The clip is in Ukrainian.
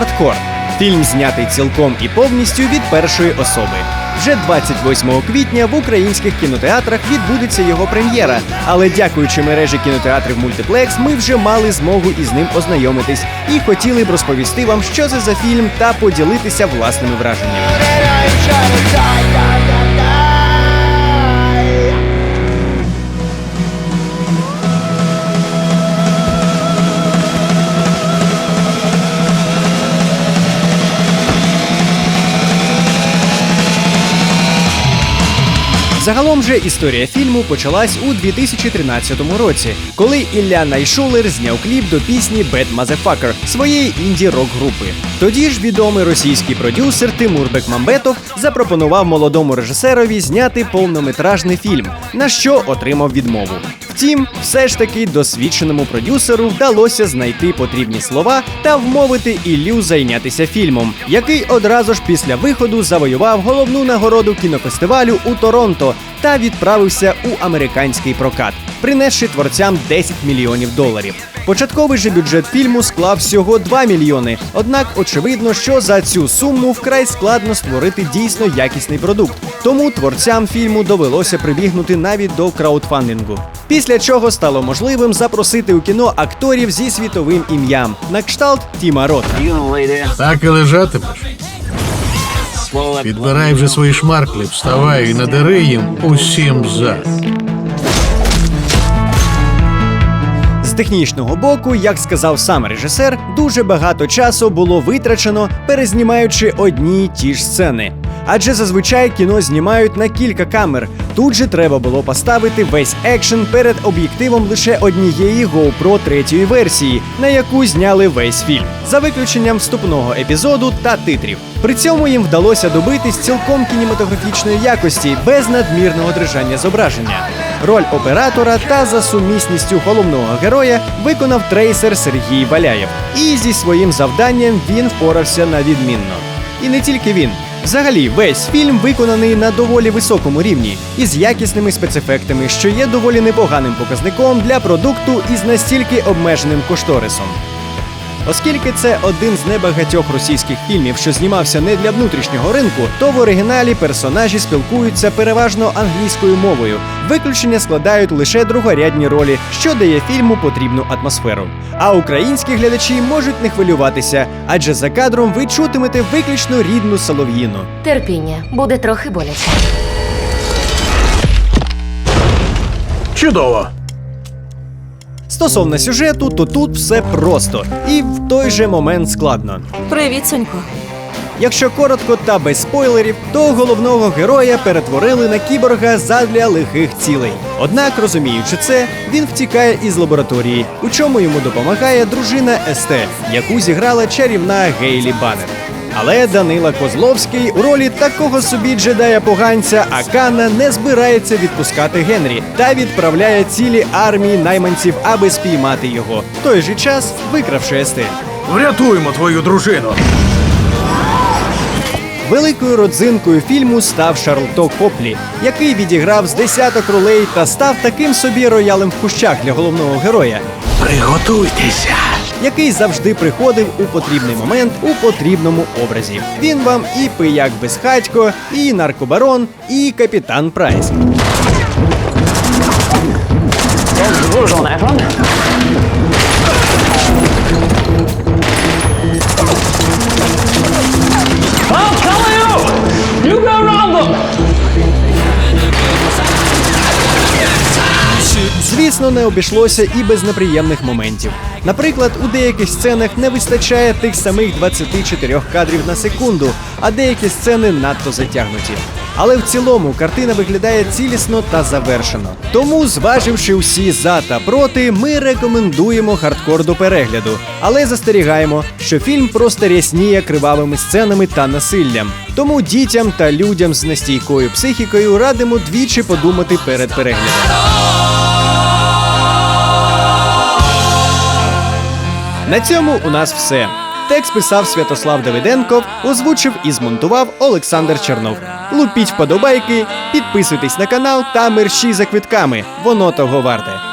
рекорд. Фільм знятий цілком і повністю від першої особи. Вже 28 квітня в українських кінотеатрах відбудеться його прем'єра. Але дякуючи мережі кінотеатрів Мультиплекс, ми вже мали змогу із ним ознайомитись і хотіли б розповісти вам, що це за фільм, та поділитися власними враженнями. Загалом же історія фільму почалась у 2013 році, коли Ілля Найшулер зняв кліп до пісні Bad Motherfucker своєї інді-рок групи. Тоді ж відомий російський продюсер Тимур Бекмамбетов запропонував молодому режисерові зняти повнометражний фільм, на що отримав відмову. Втім, все ж таки досвідченому продюсеру вдалося знайти потрібні слова та вмовити Іллю зайнятися фільмом, який одразу ж після виходу завоював головну нагороду кінофестивалю у Торонто та відправився у американський прокат, принесши творцям 10 мільйонів доларів. Початковий же бюджет фільму склав всього 2 мільйони. Однак очевидно, що за цю суму вкрай складно створити дійсно якісний продукт. Тому творцям фільму довелося прибігнути навіть до краудфандингу. Після чого стало можливим запросити у кіно акторів зі світовим ім'ям на кшталт Тіма Рота. Так і лежатимеш. Підбирай вже свої шмарклі, вставай і надари їм усім зад. З технічного боку, як сказав сам режисер, дуже багато часу було витрачено, перезнімаючи одні й ті ж сцени. Адже зазвичай кіно знімають на кілька камер. Тут же треба було поставити весь екшен перед об'єктивом лише однієї GoPro третьої версії, на яку зняли весь фільм, за виключенням вступного епізоду та титрів. При цьому їм вдалося добитись цілком кінематографічної якості без надмірного дрижання зображення. Роль оператора та за сумісністю головного героя виконав трейсер Сергій Валяєв. І зі своїм завданням він впорався на відмінно. І не тільки він. Взагалі, весь фільм виконаний на доволі високому рівні із якісними спецефектами, що є доволі непоганим показником для продукту із настільки обмеженим кошторисом. Оскільки це один з небагатьох російських фільмів, що знімався не для внутрішнього ринку, то в оригіналі персонажі спілкуються переважно англійською мовою. Виключення складають лише другорядні ролі, що дає фільму потрібну атмосферу. А українські глядачі можуть не хвилюватися, адже за кадром ви чутимете виключно рідну солов'їну. Терпіння, буде трохи боляче. Чудово! Стосовно сюжету, то тут все просто і в той же момент складно. Привіт, Сонько. Якщо коротко та без спойлерів, то головного героя перетворили на кіборга задля лихих цілей. Однак, розуміючи це, він втікає із лабораторії, у чому йому допомагає дружина СТ, яку зіграла чарівна Гейлі Баннер. Але Данила Козловський у ролі такого собі джедая поганця Акана не збирається відпускати Генрі та відправляє цілі армії найманців, аби спіймати його. В той же час викравши СТ. Врятуємо твою дружину! Великою родзинкою фільму став Шарлто Коплі, який відіграв з десяток ролей та став таким собі роялем в кущах для головного героя, Приготуйтеся! Який завжди приходив у потрібний момент у потрібному образі. Він вам і пияк безхатько, і наркобарон, і капітан Прайс. Звісно, не обійшлося і без неприємних моментів. Наприклад, у деяких сценах не вистачає тих самих 24 кадрів на секунду, а деякі сцени надто затягнуті. Але в цілому картина виглядає цілісно та завершено. Тому, зваживши всі за та проти, ми рекомендуємо хардкор до перегляду, але застерігаємо, що фільм просто рясніє кривавими сценами та насиллям. Тому дітям та людям з нестійкою психікою радимо двічі подумати перед переглядом. На цьому у нас все. Текст писав Святослав Давиденков, озвучив і змонтував Олександр Чернов. Лупіть вподобайки, підписуйтесь на канал та мерщі за квитками. Воно того варте.